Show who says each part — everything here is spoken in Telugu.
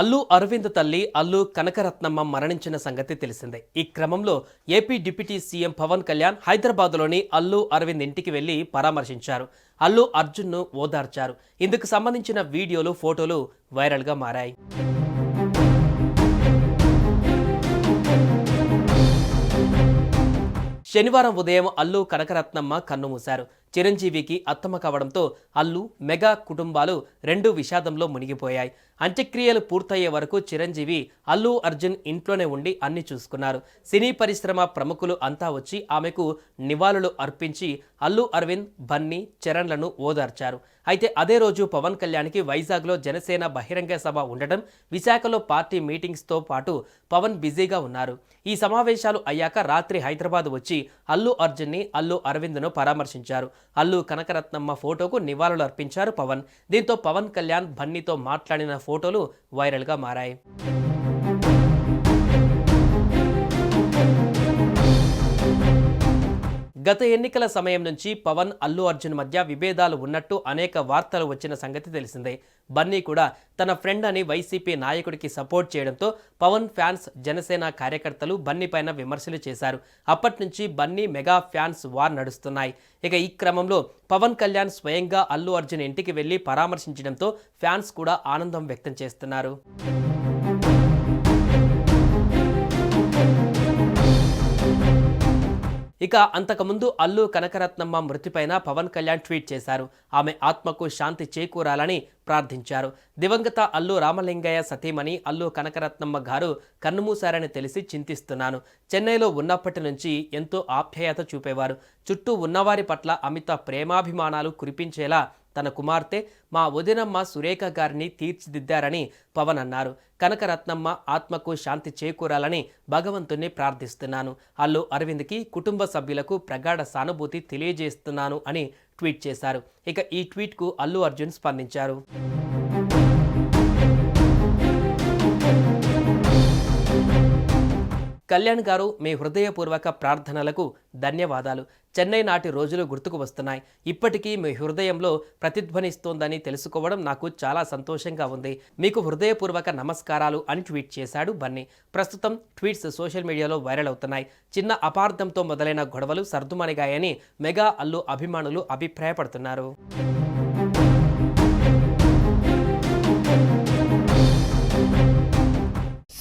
Speaker 1: అల్లు అరవింద్ తల్లి అల్లు కనకరత్నమ్మ మరణించిన సంగతి తెలిసిందే. ఈ క్రమంలో AP deputy CM Pawan Kalyan హైదరాబాద్లోని అల్లు అరవింద్ ఇంటికి వెళ్ళి పరామర్శించారు. అల్లు అర్జున్ను ఓదార్చారు. ఇందుకు సంబంధించిన వీడియోలు ఫోటోలు వైరల్గా మారాయి. శనివారం ఉదయం అల్లు కనకరత్నమ్మ కన్నుమూశారు చిరంజీవికి అత్తమ కావడంతో అల్లు మెగా కుటుంబాలు రెండు విషాదంలో మునిగిపోయాయి. అంత్యక్రియలు పూర్తయ్యే వరకు చిరంజీవి అల్లు అర్జున్ ఇంట్లోనే ఉండి అన్ని చూసుకున్నారు. సినీ పరిశ్రమ ప్రముఖులు అంతా వచ్చి ఆమెకు నివాళులు అర్పించి అల్లు అరవింద్ బన్నీ చరణ్లను ఓదార్చారు. అయితే అదే రోజు పవన్ కళ్యాణ్కి వైజాగ్లో జనసేన బహిరంగ సభ ఉండటం విశాఖలో పార్టీ మీటింగ్స్తో పాటు పవన్ బిజీగా ఉన్నారు. ఈ సమావేశాలు అయ్యాక రాత్రి హైదరాబాద్ వచ్చి అల్లు అర్జున్ని అల్లు అరవింద్ను పరామర్శించారు. అల్లు కనకరత్నమ్మ ఫోటోకు నివాళులు అర్పించారు పవన్. దీంతో పవన్ కళ్యాణ్ బన్నీతో మాట్లాడిన ఫోటోలు వైరల్గా మారాయి. గత ఎన్నికల సమయం నుంచి పవన్ అల్లు అర్జున్ మధ్య విభేదాలు ఉన్నట్టు అనేక వార్తలు వచ్చిన సంగతి తెలిసిందే. బన్నీ కూడా తన ఫ్రెండ్ అని వైసీపీ నాయకుడికి సపోర్ట్ చేయడంతో పవన్ ఫ్యాన్స్ జనసేన కార్యకర్తలు బన్నీ పైన విమర్శలు చేశారు. అప్పటి నుంచి బన్నీ మెగా ఫ్యాన్స్ వార్ నడుస్తున్నాయి. ఇక ఈ క్రమంలో పవన్ కళ్యాణ్ స్వయంగా అల్లు అర్జున్ ఇంటికి వెళ్ళి పరామర్శించడంతో ఫ్యాన్స్ కూడా ఆనందం వ్యక్తం చేస్తున్నారు. ఇక అంతకుముందు అల్లు కనకరత్నమ్మ మృతిపైన పవన్ కళ్యాణ్ ట్వీట్ చేశారు. ఆమె ఆత్మకు శాంతి చేకూరాలని ప్రార్థించారు. దివంగత అల్లు రామలింగయ్య సతీమణి అల్లు కనకరత్నమ్మ గారు కన్నుమూశారని తెలిసి చింతిస్తున్నాను. చెన్నైలో ఉన్నప్పటి నుంచి ఎంతో ఆప్యాయత చూపేవారు. చుట్టూ ఉన్నవారి పట్ల అమిత ప్రేమాభిమానాలు కురిపించేలా తన కుమార్తె మా వదినమ్మ సురేఖ గారిని తీర్చిదిద్దారని పవన్ అన్నారు. కనకరత్నమ్మ ఆత్మకు శాంతి చేకూరాలని భగవంతుణ్ణి ప్రార్థిస్తున్నాను. అల్లు అరవింద్కి కుటుంబ సభ్యులకు ప్రగాఢ సానుభూతి తెలియజేస్తున్నాను అని ట్వీట్ చేశారు. ఇక ఈ ట్వీట్కు అల్లు అర్జున్ స్పందించారు. కళ్యాణ్ గారు మీ హృదయపూర్వక ప్రార్థనలకు ధన్యవాదాలు. చెన్నై నాటి రోజులు గుర్తుకు వస్తున్నాయి. ఇప్పటికీ మీ హృదయంలో ప్రతిధ్వనిస్తోందని తెలుసుకోవడం నాకు చాలా సంతోషంగా ఉంది. మీకు హృదయపూర్వక నమస్కారాలు అని ట్వీట్ చేశాడు బన్నీ. ప్రస్తుతం ట్వీట్స్ సోషల్ మీడియాలో వైరల్ అవుతున్నాయి. చిన్న అపార్థంతో మొదలైన గొడవలు సర్దుమణిగాయని మెగా అల్లు అభిమానులు అభిప్రాయపడుతున్నారు.